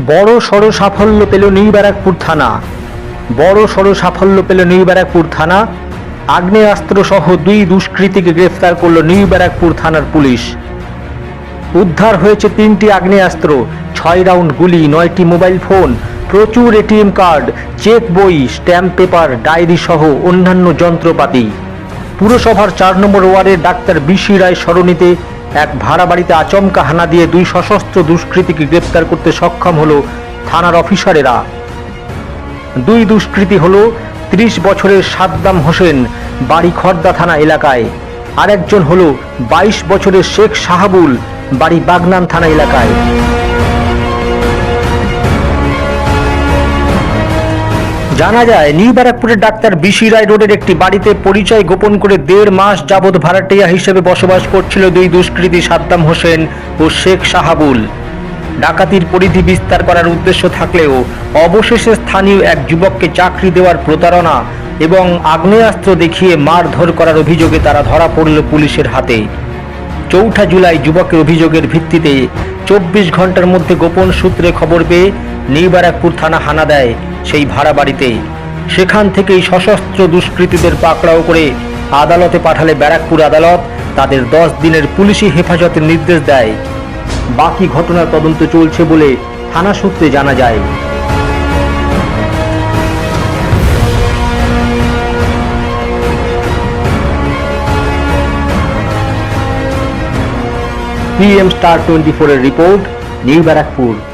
বড় সড় সাফল্য পেল নিউ থানা। বড় সড় সাফল্য পেল নিউ থানা। আগ্নেয়াস্ত্র সহ দুই দুষ্কৃতীকে গ্রেফতার করল নিউ ব্যারাকপুর থানার পুলিশ। উদ্ধার হয়েছে তিনটি আগ্নেয়াস্ত্র, ছয় রাউন্ড গুলি, নয়টি মোবাইল ফোন, প্রচুর এটিএম কার্ড, চেক বই, স্ট্যাম্প পেপার, ডায়েরি সহ অন্যান্য যন্ত্রপাতি। পুরসভার চার নম্বর ওয়ার্ডের ডাক্তার বিশি রায় সরণিতে এক ভাড়া বাড়িতে আচমকা হানা দিয়ে দুই সশস্ত্র দুষ্কৃতীকে গ্রেপ্তার করতে সক্ষম হলো থানার অফিসারেরা। দুই দুষ্কৃতী হল ত্রিশ বছরের সাদ্দাম হোসেন বাড়ি খর্দা থানা এলাকায়। আরেকজন হল বাইশ বছরের শেখ শাহাবুল বাড়ি বাগনান থানা এলাকায়। জানা যায়, নিউ ব্যারাকপুরের ডাক্তার বিশি রায় রোডের একটি বাড়িতে পরিচয় গোপন করে দেড় মাস যাবৎ ভাড়াটিয়া হিসেবে বসবাস করছিল দুই দুষ্কৃতী সাদ্দাম হোসেন ও শেখ শাহাবুল। ডাকাতির পরিধি বিস্তার করার উদ্দেশ্য থাকলেও অবশেষে স্থানীয় এক যুবককে চাকরি দেওয়ার প্রতারণা এবং আগ্নেয়াস্ত্র দেখিয়ে মারধর করার অভিযোগে তারা ধরা পড়ল পুলিশের হাতে। চৌঠা জুলাই যুবকের অভিযোগের ভিত্তিতে চব্বিশ ঘণ্টার মধ্যে গোপন সূত্রে খবর পেয়ে নিউ ব্যারাকপুর থানা হানা দেয় সেই ভাড়া বাড়িতে সেখান থেকেই সশস্ত্র দুষ্কৃতীদের পাকড়াও করে আদালতে পাঠালে ব্যারাকপুর আদালত তাদের দশ দিনের পুলিশি হেফাজতের নির্দেশ দেয়। বাকি ঘটনার তদন্ত চলছে বলে থানা সূত্রে জানা যায়। পিএম স্টার টোয়েন্টি ফোরের রিপোর্ট, নিউ ব্যারাকপুর।